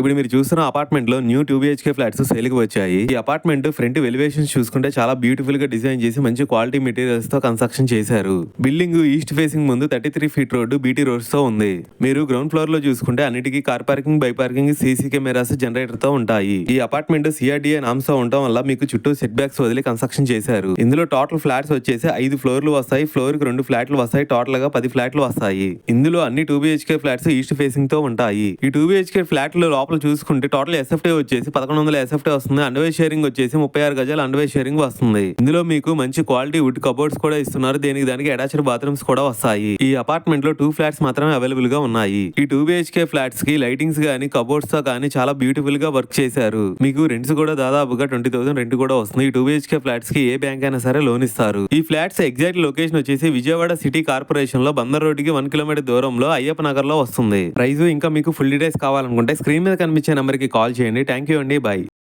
ఇప్పుడు మీరు చూస్తున్న అపార్ట్మెంట్లో న్యూ టూ బిహెచ్కే ఫ్లాట్స్ సేల్కి వచ్చాయి. ఈ అపార్ట్మెంట్ ఫ్రంట్ ఎలివేషన్స్ చూసుకుంటే చాలా బ్యూటిఫుల్గా డిజైన్ చేసి మంచి క్వాలిటీ మెటీరియల్స్తో కన్స్ట్రక్షన్ చేశారు. బిల్డింగ్ ఈస్ట్ ఫేసింగ్ ముందు thirty three feet road BT రోడ్స్తో ఉంది. మీరు గ్రౌండ్ ఫ్లోర్లో చూసుకుంటే అన్నిటికీ car parking bike parking CC cameras జనరేటర్తో ఉంటాయి. ఈ అపార్ట్మెంట్ సిఆర్డీఏ నామ్స్తో ఉండటం వల్ల మీకు చుట్టూ సెట్ బ్యాక్స్ వదిలి కన్స్ట్రక్షన్ చేశారు. ఇందులో టోటల్ ఫ్లాట్స్ వచ్చేసి ఐదు ఫ్లోర్లు వస్తాయి. ఫ్లోర్కి రెండు ఫ్లాట్లు వస్తాయి. టోటల్గా పది ఫ్లాట్లు వస్తాయి. ఇందులో అన్ని టూ బిహెచ్కే ఫ్లాట్స్ ఈస్ట్ ఫేసింగ్తో ఉంటాయి. ఈ టూ బిహెచ్కే ఫ్లాట్లు లోపల చూసుకుంటే టోటల్ ఎస్ఎఫ్టీ వచ్చేసి పదకొండు వందల ఎస్ఎఫ్టీ వస్తుంది. అండర్వేర్ షేరింగ్ వచ్చేసి ముప్పై ఆరు గజాలు అండర్వేర్ షేరింగ్ వస్తుంది. ఇందులో మీకు మంచి క్వాలిటీ వుడ్ కబోర్డ్స్ కూడా ఇస్తున్నారు. దీనికి దానికి అటాచ్డ్ బాత్రూమ్స్ కూడా వస్తాయి. ఈ అపార్ట్మెంట్లో టూ ఫ్లాట్స్ మాత్రమే అవైలబుల్గా ఉన్నాయి. ఈ టూ బిహెచ్కే ఫ్లాట్స్కి లైటింగ్స్ గానీ కబోర్డ్స్తో కానీ చాలా బ్యూటిఫుల్గా వర్క్ చేశారు. మీకు రెంట్స్ కూడా దాదాపుగా ట్వంటీ థౌసండ్ రెంట్ కూడా వస్తుంది. ఈ టూ బిహెచ్కే ఫ్లాట్స్కి ఏ బ్యాంక్ అయినా సరే లోన్ ఇస్తారు. ఈ ఫ్లాట్స్ ఎగ్జాక్ట్ లొకేషన్ వచ్చేసి విజయవాడ సిటీ కార్పొరేషన్లో బందర్ రోడ్డుకి వన్ కిలోమీటర్ దూరంలో అయ్యప్ప నగర్లో వస్తుంది. ప్రైస్ ఇంకా మీకు ఫుల్ డీటెయిల్స్ కావాలనుకుంటే స్క్రీన్ మీద కనిపించే నెంబర్కి కాల్ చేయండి. థ్యాంక్ యూ అండి. బాయ్.